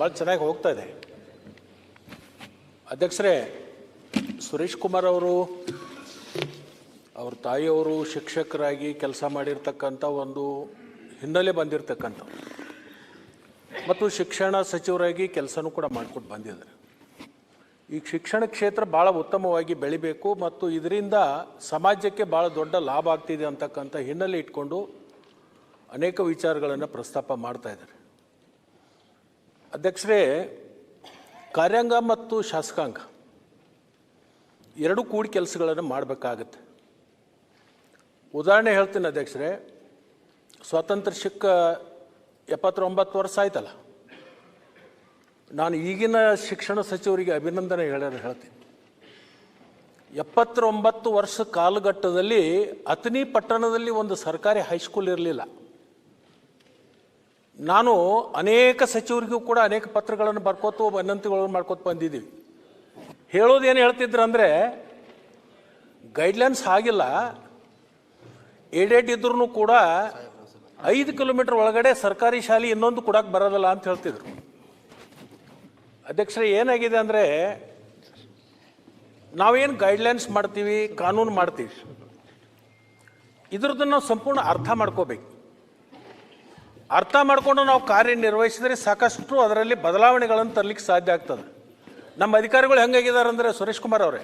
ಭಾಳ ಚೆನ್ನಾಗಿ ಹೋಗ್ತಾ ಇದೆ. ಅಧ್ಯಕ್ಷರೇ, ಸುರೇಶ್ ಕುಮಾರ್ ಅವರು, ಅವ್ರ ತಾಯಿಯವರು ಶಿಕ್ಷಕರಾಗಿ ಕೆಲಸ ಮಾಡಿರ್ತಕ್ಕಂಥ ಒಂದು ಹಿನ್ನೆಲೆ ಬಂದಿರತಕ್ಕಂಥ ಮತ್ತು ಶಿಕ್ಷಣ ಸಚಿವರಾಗಿ ಕೆಲಸನೂ ಕೂಡ ಮಾಡ್ಕೊಂಡು ಬಂದಿದ್ದಾರೆ. ಈ ಶಿಕ್ಷಣ ಕ್ಷೇತ್ರ ಭಾಳ ಉತ್ತಮವಾಗಿ ಬೆಳಿಬೇಕು ಮತ್ತು ಇದರಿಂದ ಸಮಾಜಕ್ಕೆ ಭಾಳ ದೊಡ್ಡ ಲಾಭ ಆಗ್ತಿದೆ ಅಂತಕ್ಕಂಥ ಹಿನ್ನೆಲೆ ಇಟ್ಕೊಂಡು ಅನೇಕ ವಿಚಾರಗಳನ್ನು ಪ್ರಸ್ತಾಪ ಮಾಡ್ತಾ ಇದ್ದಾರೆ. ಅಧ್ಯಕ್ಷರೇ ಕಾರ್ಯಾಂಗ ಮತ್ತು ಶಾಸಕಾಂಗ ಎರಡೂ ಕೂಡಿ ಕೆಲಸಗಳನ್ನು ಮಾಡಬೇಕಾಗತ್ತೆ. ಉದಾಹರಣೆ ಹೇಳ್ತೀನಿ ಅಧ್ಯಕ್ಷರೇ, ಸ್ವಾತಂತ್ರ್ಯ ಸಿಕ್ಕ ಎಪ್ಪತ್ತೊಂಬತ್ತು ವರ್ಷ ಆಯ್ತಲ್ಲ. ನಾನು ಈಗಿನ ಶಿಕ್ಷಣ ಸಚಿವರಿಗೆ ಅಭಿನಂದನೆ ಹೇಳ ಹೇಳ್ತೀನಿ. ಎಪ್ಪತ್ತೊಂಬತ್ತು ವರ್ಷ ಕಾಲಘಟ್ಟದಲ್ಲಿ ಅತನಿ ಪಟ್ಟಣದಲ್ಲಿ ಒಂದು ಸರ್ಕಾರಿ ಹೈಸ್ಕೂಲ್ ಇರಲಿಲ್ಲ. ನಾನು ಅನೇಕ ಸಚಿವರಿಗೂ ಕೂಡ ಅನೇಕ ಪತ್ರಗಳನ್ನು ಬರ್ಕೋತು, ವಿನಂತಿಗಳನ್ನು ಮಾಡ್ಕೋತ ಬಂದಿದ್ದೀವಿ. ಹೇಳೋದು ಏನು ಹೇಳ್ತಿದ್ರು ಅಂದರೆ ಗೈಡ್ಲೈನ್ಸ್ ಆಗಿಲ್ಲ. ಏಡೆಡ್ ಇದ್ರೂ ಕೂಡ ಐದು ಕಿಲೋಮೀಟರ್ ಒಳಗಡೆ ಸರ್ಕಾರಿ ಶಾಲೆ ಇನ್ನೊಂದು ಕೊಡಕ್ಕೆ ಬರೋದಿಲ್ಲ ಅಂತ ಹೇಳ್ತಿದ್ರು. ಅಧ್ಯಕ್ಷರೇ, ಏನಾಗಿದೆ ಅಂದರೆ, ನಾವೇನು ಗೈಡ್ಲೈನ್ಸ್ ಮಾಡ್ತೀವಿ, ಕಾನೂನು ಮಾಡ್ತೀವಿ. ಇದ್ರದ್ದು ನಾವು ಸಂಪೂರ್ಣ ಅರ್ಥ ಮಾಡ್ಕೋಬೇಕು. ಅರ್ಥ ಮಾಡಿಕೊಂಡು ನಾವು ಕಾರ್ಯನಿರ್ವಹಿಸಿದರೆ ಸಾಕಷ್ಟು ಅದರಲ್ಲಿ ಬದಲಾವಣೆಗಳನ್ನು ತರಲಿಕ್ಕೆ ಸಾಧ್ಯ ಆಗ್ತದೆ. ನಮ್ಮ ಅಧಿಕಾರಿಗಳು ಹೆಂಗಾಗಿದ್ದಾರೆ ಅಂದರೆ ಸುರೇಶ್ ಕುಮಾರ್ ಅವರೇ.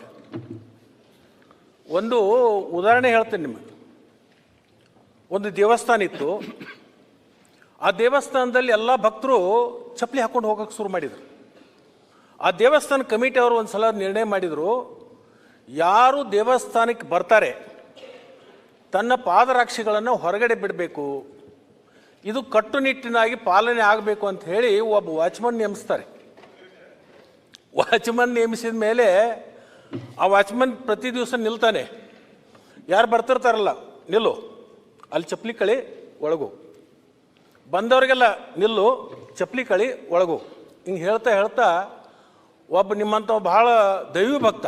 ಒಂದು ಉದಾಹರಣೆ ಹೇಳ್ತೀನಿ ನಿಮಗೆ. ಒಂದು ದೇವಸ್ಥಾನ ಇತ್ತು. ಆ ದೇವಸ್ಥಾನದಲ್ಲಿ ಎಲ್ಲ ಭಕ್ತರು ಚಪ್ಪಲಿ ಹಾಕ್ಕೊಂಡು ಹೋಗೋಕೆ ಶುರು ಮಾಡಿದರು. ಆ ದೇವಸ್ಥಾನ ಕಮಿಟಿ ಅವರು ಒಂದು ಸಲ ನಿರ್ಣಯ ಮಾಡಿದರು, ಯಾರು ದೇವಸ್ಥಾನಕ್ಕೆ ಬರ್ತಾರೆ, ತನ್ನ ಪಾದರಾಕ್ಷಿಗಳನ್ನು ಹೊರಗಡೆ ಬಿಡಬೇಕು ಇದು ಕಟ್ಟುನಿಟ್ಟಿನಾಗಿ ಪಾಲನೆ ಆಗಬೇಕು ಅಂತ ಹೇಳಿ ಒಬ್ಬ ವಾಚ್ಮನ್ ನೇಮಿಸ್ತಾರೆ. ವಾಚ್ಮನ್ ನೇಮಿಸಿದ ಮೇಲೆ ಆ ವಾಚ್ಮನ್ ಪ್ರತಿ ದಿವಸ ನಿಲ್ತಾನೆ. ಯಾರು ಬರ್ತಿರ್ತಾರಲ್ಲ, ನಿಲ್ಲು. ಅಲ್ಲಿ ಚಪ್ಪಲಿ ಕಳಿ ಒಳಗು. ಬಂದವರಿಗೆಲ್ಲ ನಿಲ್ಲು, ಚಪ್ಪಲಿ ಕಳಿ ಒಳಗು. ಹಿಂಗೆ ಹೇಳ್ತಾ ಹೇಳ್ತಾ ಒಬ್ಬ ನಿಮ್ಮಂಥ ಭಾಳ ದೈವ ಭಕ್ತ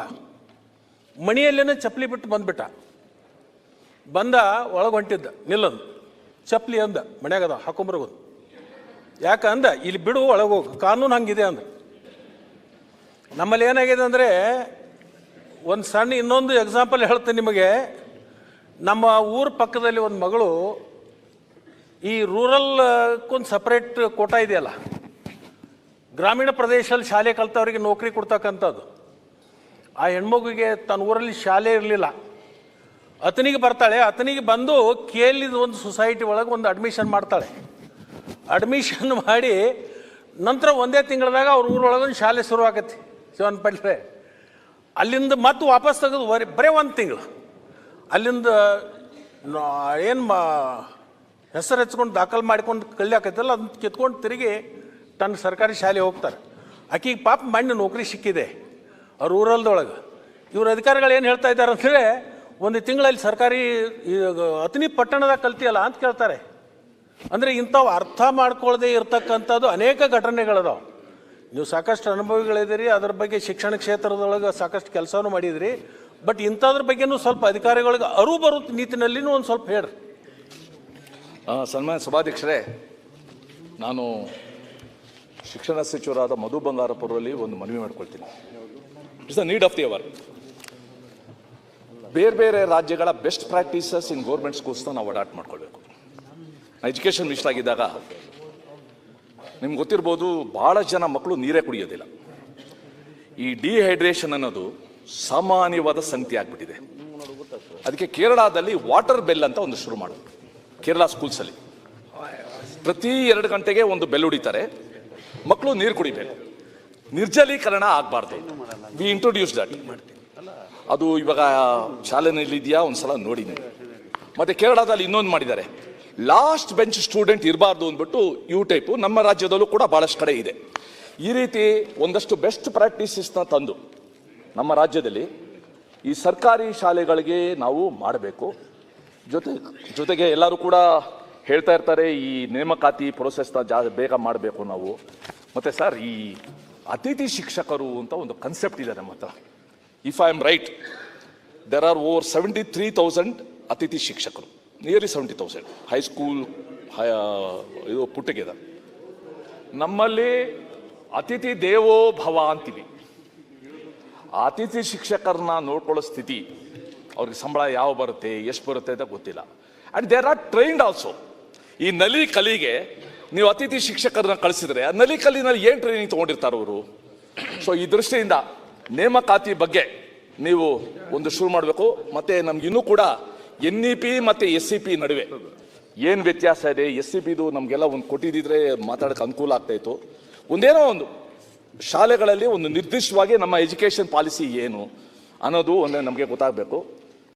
ಮಣಿಯಲ್ಲೇನೆ ಚಪ್ಪಲಿ ಬಿಟ್ಟು ಬಂದ್ಬಿಟ್ಟ. ಬಂದ ಒಳಗೆ ಹೊಂಟಿದ್ದ ನಿಲ್ಲಂದು. ಚಪ್ಪಲಿ ಅಂದ ಮನ್ಯಾಗದ ಹಾಕೊಂಬರ್ಬೋದು ಯಾಕ ಅಂದ, ಇಲ್ಲಿ ಬಿಡು, ಒಳಗೆ ಹೋಗ, ಕಾನೂನು ಹಂಗಿದೆ ಅಂದ. ನಮ್ಮಲ್ಲಿ ಏನಾಗಿದೆ ಅಂದರೆ, ಒಂದು ಸಣ್ಣ ಇನ್ನೊಂದು ಎಕ್ಸಾಂಪಲ್ ಹೇಳ್ತೀನಿ ನಿಮಗೆ. ನಮ್ಮ ಊರ ಪಕ್ಕದಲ್ಲಿ ಒಂದು ಮಗಳು, ಈ ರೂರಲ್ಗೊಂದು ಸಪ್ರೇಟ್ ಕೋಟ ಇದೆಯಲ್ಲ, ಗ್ರಾಮೀಣ ಪ್ರದೇಶದಲ್ಲಿ ಶಾಲೆ ಕಲ್ತವ್ರಿಗೆ ನೌಕರಿ ಕೊಡ್ತಕ್ಕಂಥದ್ದು ಆ ಹೆಣ್ಮಗುಗೆ ತನ್ನ ಊರಲ್ಲಿ ಶಾಲೆ ಇರಲಿಲ್ಲ. ಅತನಿಗೆ ಬರ್ತಾಳೆ, ಅತನಿಗೆ ಬಂದು ಕೇಳಿದ ಒಂದು ಸೊಸೈಟಿ ಒಳಗೆ ಒಂದು ಅಡ್ಮಿಷನ್ ಮಾಡ್ತಾಳೆ. ಅಡ್ಮಿಷನ್ ಮಾಡಿ ನಂತರ ಒಂದೇ ತಿಂಗಳದಾಗ ಅವ್ರ ಊರೊಳಗೊಂದು ಶಾಲೆ ಶುರು ಆಗತ್ತೆ, ಶಿವನ್ ಪಟ್ರೆ. ಅಲ್ಲಿಂದ ಮತ್ತೆ ವಾಪಸ್ ತೆಗೆದು ಬರೀ ಬರೀ ಒಂದು ತಿಂಗಳು. ಅಲ್ಲಿಂದ ಏನು ಮಾ, ಹೆಸರು ಹೆಚ್ಕೊಂಡು ದಾಖಲು ಮಾಡ್ಕೊಂಡು ಕಳ್ಯಾಕೈತಲ್ಲ ಅದನ್ನ ಕಿತ್ಕೊಂಡು ತಿರುಗಿ ತನ್ನ ಸರ್ಕಾರಿ ಶಾಲೆ ಹೋಗ್ತಾರೆ. ಆಕಿಗೆ ಪಾಪ ಮಣ್ಣು ನೌಕರಿ ಸಿಕ್ಕಿದೆ, ಅವ್ರ ಊರಲ್ದೊಳಗೆ. ಇವ್ರ ಅಧಿಕಾರಿಗಳು ಏನು ಹೇಳ್ತಾ ಇದ್ದಾರೆ ಅಂದರೆ ಒಂದು ತಿಂಗಳಲ್ಲಿ ಸರ್ಕಾರಿ ಅತನಿ ಪಟ್ಟಣದಾಗ ಕಲ್ತಿಯಲ್ಲ ಅಂತ ಕೇಳ್ತಾರೆ. ಅಂದರೆ ಇಂಥವು ಅರ್ಥ ಮಾಡ್ಕೊಳ್ಳದೆ ಇರತಕ್ಕಂಥದ್ದು ಅನೇಕ ಘಟನೆಗಳದಾವೆ. ನೀವು ಸಾಕಷ್ಟು ಅನುಭವಿಗಳಿದ್ದೀರಿ, ಅದ್ರ ಬಗ್ಗೆ ಶಿಕ್ಷಣ ಕ್ಷೇತ್ರದೊಳಗೆ ಸಾಕಷ್ಟು ಕೆಲಸನೂ ಮಾಡಿದಿರಿ. ಬಟ್ ಇಂಥದ್ರ ಬಗ್ಗೆನೂ ಸ್ವಲ್ಪ ಅಧಿಕಾರಿಗಳಿಗೆ ಅರು ಬರೋ ನೀತಿನಲ್ಲಿನೂ ಒಂದು ಸ್ವಲ್ಪ ಹೇಳ್ರಿ. ಸನ್ಮಾನ್ಯ ಸಭಾಧ್ಯಕ್ಷರೇ, ನಾನು ಶಿಕ್ಷಣ ಸಚಿವರಾದ ಮಧು ಬಂಗಾರಪುರದಲ್ಲಿ ಒಂದು ಮನವಿ ಮಾಡ್ಕೊಳ್ತೀನಿ. It's the need of the hour ಬೇರೆ ಬೇರೆ ರಾಜ್ಯಗಳ ಬೆಸ್ಟ್ ಪ್ರಾಕ್ಟೀಸಸ್ ಇನ್ ಗೌರ್ಮೆಂಟ್ ಸ್ಕೂಲ್ಸ್ನ ನಾವು ಅಡಾಪ್ಟ್ ಮಾಡ್ಕೊಳ್ಬೇಕು. ಎಜುಕೇಷನ್ ಮಿನಿಸ್ಟರ್ ಆಗಿದ್ದಾಗ ನಿಮ್ಗೆ ಗೊತ್ತಿರ್ಬೋದು ಭಾಳ ಜನ ಮಕ್ಕಳು ನೀರೇ ಕುಡಿಯೋದಿಲ್ಲ. ಈ ಡಿಹೈಡ್ರೇಷನ್ ಅನ್ನೋದು ಸಾಮಾನ್ಯವಾದ ಸಂಗತಿ ಆಗಿಬಿಟ್ಟಿದೆ. ಅದಕ್ಕೆ ಕೇರಳದಲ್ಲಿ ವಾಟರ್ ಬೆಲ್ ಅಂತ ಒಂದು ಶುರು ಮಾಡೋದು. ಕೇರಳ ಸ್ಕೂಲ್ಸಲ್ಲಿ ಪ್ರತಿ ಎರಡು ಗಂಟೆಗೆ ಒಂದು ಬೆಲ್ ಹೊಡಿತಾರೆ ಮಕ್ಕಳು ನೀರು ಕುಡಿಬೇಕು. ನಿರ್ಜಲೀಕರಣ ಆಗಬಾರ್ದು ವಿ ಇಂಟ್ರೊಡ್ಯೂಸ್ ದಟ್ ಅದು ಇವಾಗ ಶಾಲೆನಲ್ಲಿ ಇದೆಯಾ ಒಂದ್ಸಲ ನೋಡಿ ಮತ್ತೆ ಕೇರಳದಲ್ಲಿ ಇನ್ನೊಂದು ಮಾಡಿದ್ದಾರೆ. ಲಾಸ್ಟ್ ಬೆಂಚ್ ಸ್ಟೂಡೆಂಟ್ ಇರಬಾರ್ದು ಅಂದ್ಬಿಟ್ಟು ಯು ಟೈಪು ನಮ್ಮ ರಾಜ್ಯದಲ್ಲೂ ಕೂಡ ಭಾಳಷ್ಟು ಕಡೆ ಇದೆ. ಈ ರೀತಿ ಒಂದಷ್ಟು ಬೆಸ್ಟ್ ಪ್ರಾಕ್ಟೀಸಸ್ನ ತಂದು ನಮ್ಮ ರಾಜ್ಯದಲ್ಲಿ ಈ ಸರ್ಕಾರಿ ಶಾಲೆಗಳಿಗೆ ನಾವು ಮಾಡಬೇಕು. ಜೊತೆ, ಜೊತೆಗೆ ಎಲ್ಲರೂ ಕೂಡ ಹೇಳ್ತಾ ಇರ್ತಾರೆ, ಈ ನೇಮಕಾತಿ ಪ್ರೊಸೆಸ್ನ ಜಾ, ಬೇಗ ಮಾಡಬೇಕು ನಾವು. ಮತ್ತು ಸರ್, ಈ ಅತಿಥಿ ಶಿಕ್ಷಕರು ಅಂತ ಒಂದು ಕನ್ಸೆಪ್ಟ್ ಇದೆ ನಮ್ಮ ಹತ್ರ. If I am right there are over seventy three thousand ಅತಿಥಿ ಶಿಕ್ಷಕರು ನಿಯರ್ಲಿ ಸೆವೆಂಟಿ ತೌಸಂಡ್ ಹೈಸ್ಕೂಲ್ ಇದು ಪುಟ್ಟಿಗೆದ ನಮ್ಮಲ್ಲಿ ಅತಿಥಿ ದೇವೋ ಭವ ಅಂತೀವಿ. ಅತಿಥಿ ಶಿಕ್ಷಕರನ್ನ ನೋಡ್ಕೊಳ್ಳೋ ಸ್ಥಿತಿ, ಅವ್ರಿಗೆ ಸಂಬಳ ಯಾವ ಬರುತ್ತೆ, ಎಷ್ಟು ಬರುತ್ತೆ ಅಂತ ಗೊತ್ತಿಲ್ಲ. And there are trained also ಈ ನಲಿ ಕಲಿಗೆ ನೀವು ಅತಿಥಿ ಶಿಕ್ಷಕರನ್ನ ಕಳಿಸಿದ್ರೆ, ಆ ನಲಿ ಕಲಿನಲ್ಲಿ ಏನು ಟ್ರೈನಿಂಗ್ ತೊಗೊಂಡಿರ್ತಾರೆ ಅವರು ಸೊ ಈ ದೃಷ್ಟಿಯಿಂದ ನೇಮಕಾತಿ ಬಗ್ಗೆ ನೀವು ಒಂದು ಶುರು ಮಾಡಬೇಕು, ಮತ್ತೆ ನಮ್ಗಿನ್ನೂ ಕೂಡ ಎನ್ ಇ ಪಿ ಮತ್ತು ಎಸ್ ಸಿ ಪಿ ನಡುವೆ. ಏನು ವ್ಯತ್ಯಾಸ ಇದೆ? ಎಸ್ ಸಿ ಪಿದು ನಮಗೆಲ್ಲ ಒಂದು ಕೊಟ್ಟಿದ್ದಿದ್ರೆ ಮಾತಾಡಕ್ಕೆ ಅನುಕೂಲ ಆಗ್ತಾ ಇತ್ತು. ಒಂದೇನೋ ಒಂದು ಶಾಲೆಗಳಲ್ಲಿ ಒಂದು ನಿರ್ದಿಷ್ಟವಾಗಿ ನಮ್ಮ ಎಜುಕೇಷನ್ ಪಾಲಿಸಿ ಏನು ಅನ್ನೋದು ಒಂದೇ ನಮಗೆ ಗೊತ್ತಾಗಬೇಕು.